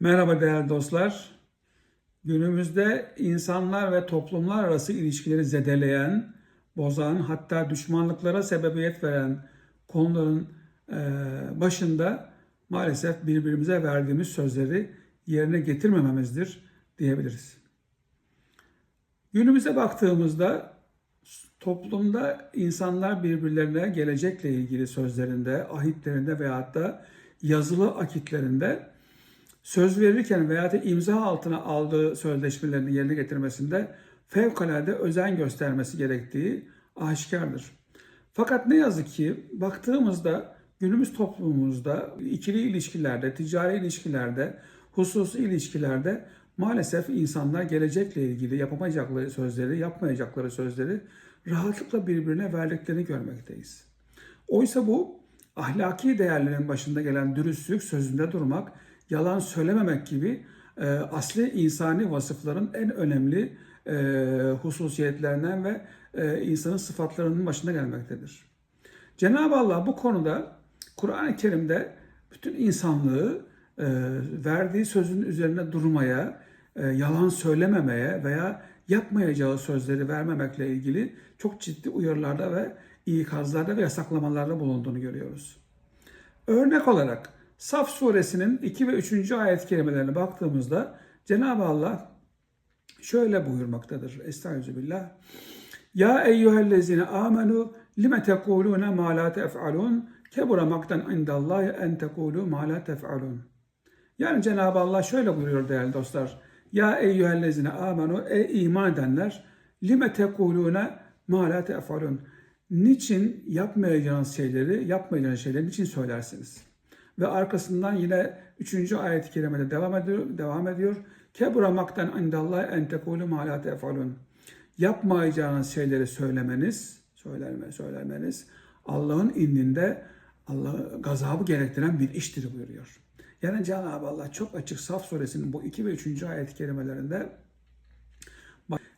Merhaba değerli dostlar. Günümüzde insanlar ve toplumlar arası ilişkileri zedeleyen, bozan, hatta düşmanlıklara sebebiyet veren konuların e, başında maalesef birbirimize verdiğimiz sözleri yerine getirmememizdir diyebiliriz. Günümüze baktığımızda toplumda insanlar birbirlerine gelecekle ilgili sözlerinde, ahitlerinde veyahut da yazılı akitlerinde söz verirken veya da imza altına aldığı sözleşmelerini yerine getirmesinde fevkalade özen göstermesi gerektiği aşikardır. Fakat ne yazık ki baktığımızda günümüz toplumumuzda ikili ilişkilerde, ticari ilişkilerde, hususi ilişkilerde maalesef insanlar gelecekle ilgili yapamayacakları sözleri, yapmayacakları sözleri rahatlıkla birbirine verdiklerini görmekteyiz. Oysa bu ahlaki değerlerin başında gelen dürüstlük, sözünde durmak, yalan söylememek gibi e, asli insani vasıfların en önemli e, hususiyetlerinden ve e, insanın sıfatlarının başında gelmektedir. Cenab-ı Allah bu konuda Kur'an-ı Kerim'de bütün insanlığı e, verdiği sözün üzerine durmaya, e, yalan söylememeye veya yapmayacağı sözleri vermemekle ilgili çok ciddi uyarılarda ve ikazlarda ve yasaklamalarda bulunduğunu görüyoruz. Örnek olarak Saf suresinin 2 ve 3. ayet kelimelerine baktığımızda Cenab-ı Allah şöyle buyurmaktadır. Estağfirullah. Ya eyyühellezine amenu lime tekulune ma la tef'alun kebura maktan indallahi en tekulu ma la tef'alun. Yani Cenab-ı Allah şöyle buyuruyor değerli dostlar. Ya eyyühellezine amenu ey iman edenler lime tekulune ma la tef'alun. Niçin yapmayacağınız şeyleri, yapmayacağınız şeyleri niçin söylersiniz? Ve arkasından yine 3. ayet-i kerimede devam ediyor. Devam ediyor. Kebura maktan indallah en tekulu ma. Yapmayacağınız şeyleri söylemeniz, söylerme, söylemeniz Allah'ın indinde Allah gazabı gerektiren bir iştir buyuruyor. Yani Cenab-ı Allah çok açık Saf suresinin bu 2 ve 3. ayet-i kerimelerinde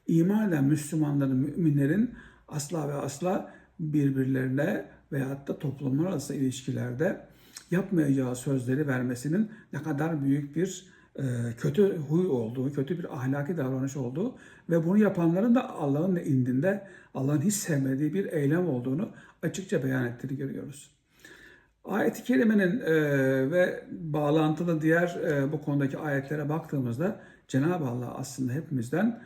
iman eden Müslümanların, müminlerin asla ve asla birbirlerine veyahut da toplumlar arası ilişkilerde yapmayacağı sözleri vermesinin ne kadar büyük bir e, kötü huy olduğu, kötü bir ahlaki davranış olduğu ve bunu yapanların da Allah'ın indinde Allah'ın hiç sevmediği bir eylem olduğunu açıkça beyan ettiğini görüyoruz. Ayet-i Kerime'nin e, ve bağlantılı diğer e, bu konudaki ayetlere baktığımızda Cenab-ı Allah aslında hepimizden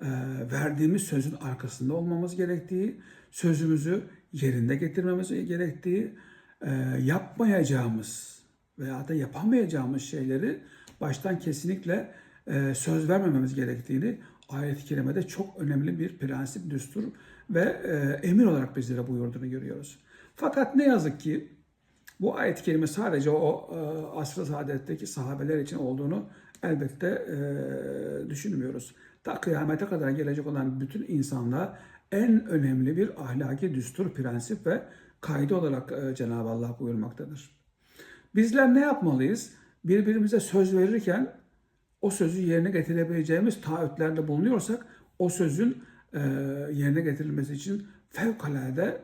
e, verdiğimiz sözün arkasında olmamız gerektiği, sözümüzü yerinde getirmemiz gerektiği, e, yapmayacağımız veya da yapamayacağımız şeyleri baştan kesinlikle e, söz vermememiz gerektiğini ayet-i kerimede çok önemli bir prensip, düstur ve e, emir olarak bizlere buyurduğunu görüyoruz. Fakat ne yazık ki bu ayet-i kerime sadece o asr-ı saadetteki sahabeler için olduğunu elbette düşünmüyoruz. Ta kıyamete kadar gelecek olan bütün insanlığa en önemli bir ahlaki düstur, prensip ve kaydı olarak e, Cenab-ı Allah buyurmaktadır. Bizler ne yapmalıyız? Birbirimize söz verirken o sözü yerine getirebileceğimiz taahhütlerde bulunuyorsak o sözün e, yerine getirilmesi için fevkalade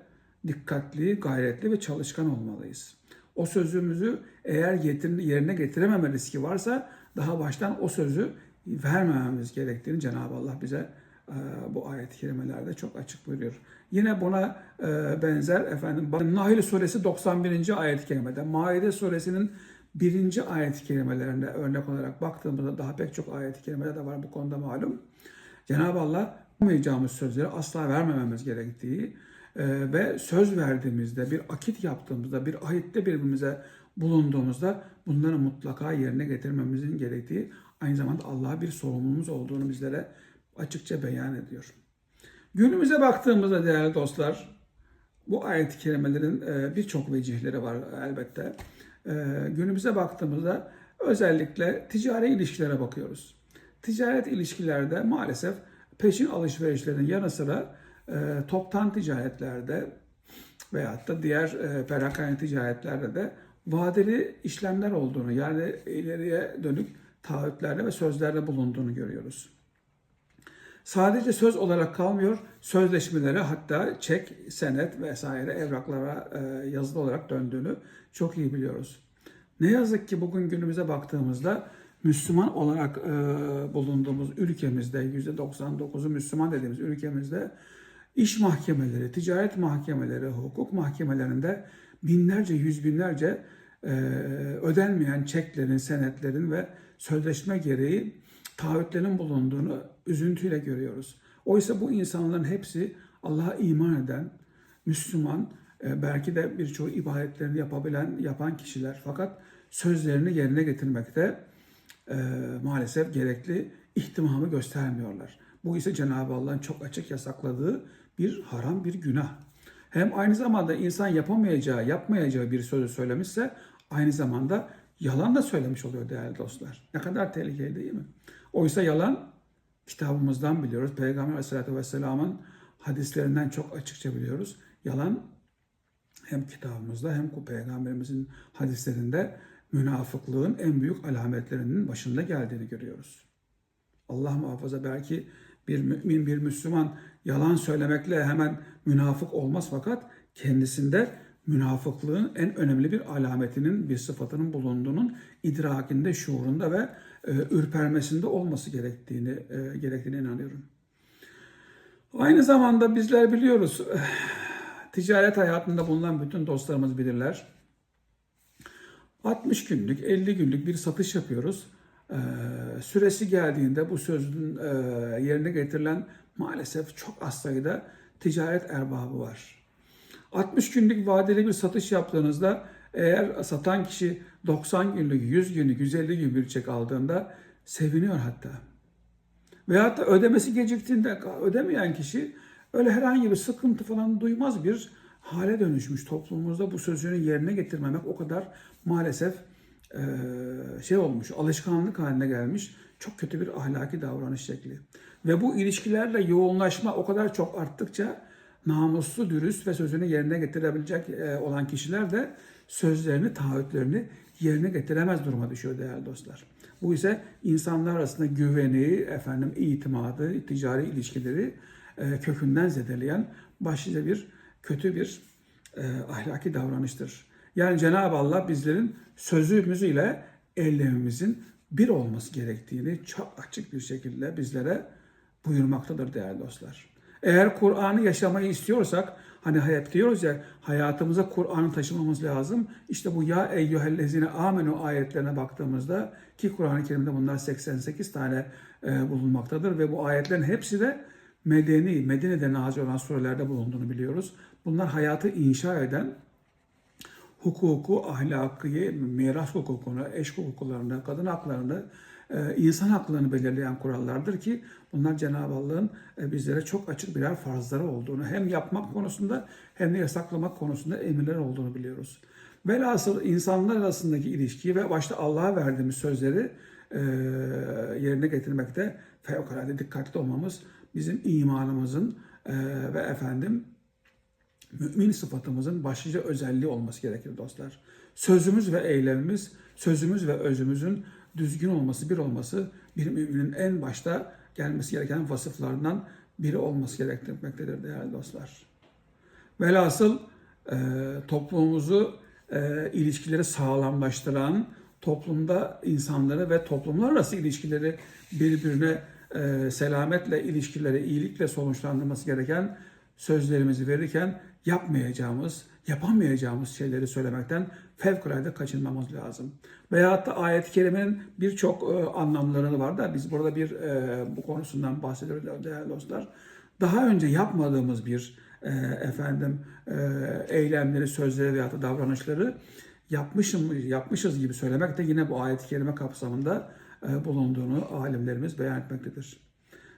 dikkatli, gayretli ve çalışkan olmalıyız. O sözümüzü eğer yerine getirememe riski varsa daha baştan o sözü vermememiz gerektiğini Cenab-ı Allah bize bu ayet-i kerimelerde çok açık buyuruyor. Yine buna e, benzer efendim Nahl suresi 91. ayet-i kerimede, Maide suresinin 1. ayet-i kerimelerine örnek olarak baktığımızda daha pek çok ayet-i kerimeler de var bu konuda malum. Cenab-ı Allah yapmayacağımız sözleri asla vermememiz gerektiği e, ve söz verdiğimizde, bir akit yaptığımızda, bir ahitte birbirimize bulunduğumuzda bunları mutlaka yerine getirmemizin gerektiği aynı zamanda Allah'a bir sorumluluğumuz olduğunu bizlere açıkça beyan ediyor. Günümüze baktığımızda değerli dostlar, bu ayet-i kerimelerin e, birçok vecihleri var elbette. E, günümüze baktığımızda özellikle ticari ilişkilere bakıyoruz. Ticaret ilişkilerde maalesef peşin alışverişlerin yanı sıra e, toptan ticaretlerde veyahut da diğer perakende ticaretlerde de vadeli işlemler olduğunu yani ileriye dönük taahhütlerde ve sözlerde bulunduğunu görüyoruz. Sadece söz olarak kalmıyor, sözleşmelere hatta çek, senet vesaire evraklara e, yazılı olarak döndüğünü çok iyi biliyoruz. Ne yazık ki bugün günümüze baktığımızda Müslüman olarak e, bulunduğumuz ülkemizde, %99'u Müslüman dediğimiz ülkemizde iş mahkemeleri, ticaret mahkemeleri, hukuk mahkemelerinde binlerce, yüz binlerce e, ödenmeyen çeklerin, senetlerin ve sözleşme gereği taahhütlerin bulunduğunu üzüntüyle görüyoruz. Oysa bu insanların hepsi Allah'a iman eden, Müslüman, e, belki de birçoğu ibadetlerini yapabilen, yapan kişiler. Fakat sözlerini yerine getirmekte e, maalesef gerekli ihtimamı göstermiyorlar. Bu ise Cenab-ı Allah'ın çok açık yasakladığı bir haram, bir günah. Hem aynı zamanda insan yapamayacağı, yapmayacağı bir sözü söylemişse aynı zamanda yalan da söylemiş oluyor değerli dostlar. Ne kadar tehlikeli değil mi? Oysa yalan kitabımızdan biliyoruz. Peygamber Aleyhisselatü Vesselam'ın hadislerinden çok açıkça biliyoruz. Yalan hem kitabımızda hem Peygamberimizin hadislerinde münafıklığın en büyük alametlerinin başında geldiğini görüyoruz. Allah muhafaza belki bir mümin, bir Müslüman yalan söylemekle hemen münafık olmaz fakat kendisinde münafıklığın en önemli bir alametinin, bir sıfatının bulunduğunun idrakinde, şuurunda ve e, ürpermesinde olması gerektiğini e, gerektiğine inanıyorum. Aynı zamanda bizler biliyoruz, ticaret hayatında bulunan bütün dostlarımız bilirler. 60 günlük, 50 günlük bir satış yapıyoruz. Ee, süresi geldiğinde bu sözün e, yerine getirilen maalesef çok az sayıda ticaret erbabı var. 60 günlük vadeli bir satış yaptığınızda eğer satan kişi 90 günlük, 100 günlük, 150 gün bir çek aldığında seviniyor hatta. Veyahut da ödemesi geciktiğinde ödemeyen kişi öyle herhangi bir sıkıntı falan duymaz bir hale dönüşmüş. Toplumumuzda bu sözünü yerine getirmemek o kadar maalesef şey olmuş, alışkanlık haline gelmiş. Çok kötü bir ahlaki davranış şekli. Ve bu ilişkilerle yoğunlaşma o kadar çok arttıkça namuslu, dürüst ve sözünü yerine getirebilecek e, olan kişiler de sözlerini, taahhütlerini yerine getiremez duruma düşüyor değerli dostlar. Bu ise insanlar arasında güveni, efendim itimadı, ticari ilişkileri e, kökünden zedeleyen başlıca bir kötü bir e, ahlaki davranıştır. Yani Cenab-ı Allah bizlerin sözümüz ile eylemimizin bir olması gerektiğini çok açık bir şekilde bizlere buyurmaktadır değerli dostlar. Eğer Kur'an'ı yaşamayı istiyorsak, hani hayat diyoruz ya, hayatımıza Kur'an'ı taşımamız lazım. İşte bu ya eyyühellezine amenu ayetlerine baktığımızda ki Kur'an-ı Kerim'de bunlar 88 tane e, bulunmaktadır ve bu ayetlerin hepsi de medeni, Medine'de nazil olan surelerde bulunduğunu biliyoruz. Bunlar hayatı inşa eden, hukuku, ahlakı, miras hukukunu, eş hukuklarını, kadın haklarını, insan haklarını belirleyen kurallardır ki bunlar Cenab-ı Allah'ın e, bizlere çok açık birer farzları olduğunu hem yapmak konusunda hem de yasaklamak konusunda emirler olduğunu biliyoruz. Velhasıl insanlar arasındaki ilişkiyi ve başta Allah'a verdiğimiz sözleri e, yerine getirmekte fevkalade dikkatli olmamız bizim imanımızın ve efendim mümin sıfatımızın başlıca özelliği olması gerekir dostlar. Sözümüz ve eylemimiz, sözümüz ve özümüzün düzgün olması, bir olması bir müminin en başta gelmesi gereken vasıflarından biri olması gerektirmektedir değerli dostlar. Velhasıl e, toplumumuzu e, ilişkileri sağlamlaştıran, toplumda insanları ve toplumlar arası ilişkileri birbirine e, selametle, ilişkileri iyilikle sonuçlandırması gereken sözlerimizi verirken yapmayacağımız, yapamayacağımız şeyleri söylemekten fevkalade kaçınmamız lazım. Veyahut da ayet-i kerimenin birçok e, anlamlarını var da biz burada bir e, bu konusundan bahsediyoruz değerli dostlar. Daha önce yapmadığımız bir e, efendim e, eylemleri, sözleri veyahut da davranışları yapmışım, yapmışız gibi söylemek de yine bu ayet-i kerime kapsamında e, bulunduğunu alimlerimiz beyan etmektedir.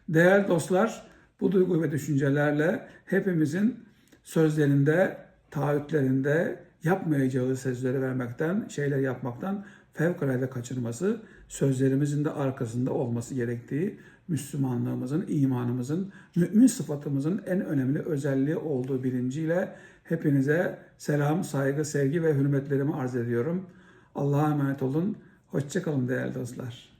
Değerli dostlar, bu duygu ve düşüncelerle hepimizin sözlerinde, taahhütlerinde yapmayacağı sözleri vermekten, şeyler yapmaktan fevkalade kaçırması, sözlerimizin de arkasında olması gerektiği Müslümanlığımızın, imanımızın, mümin sıfatımızın en önemli özelliği olduğu bilinciyle hepinize selam, saygı, sevgi ve hürmetlerimi arz ediyorum. Allah'a emanet olun. Hoşçakalın değerli dostlar.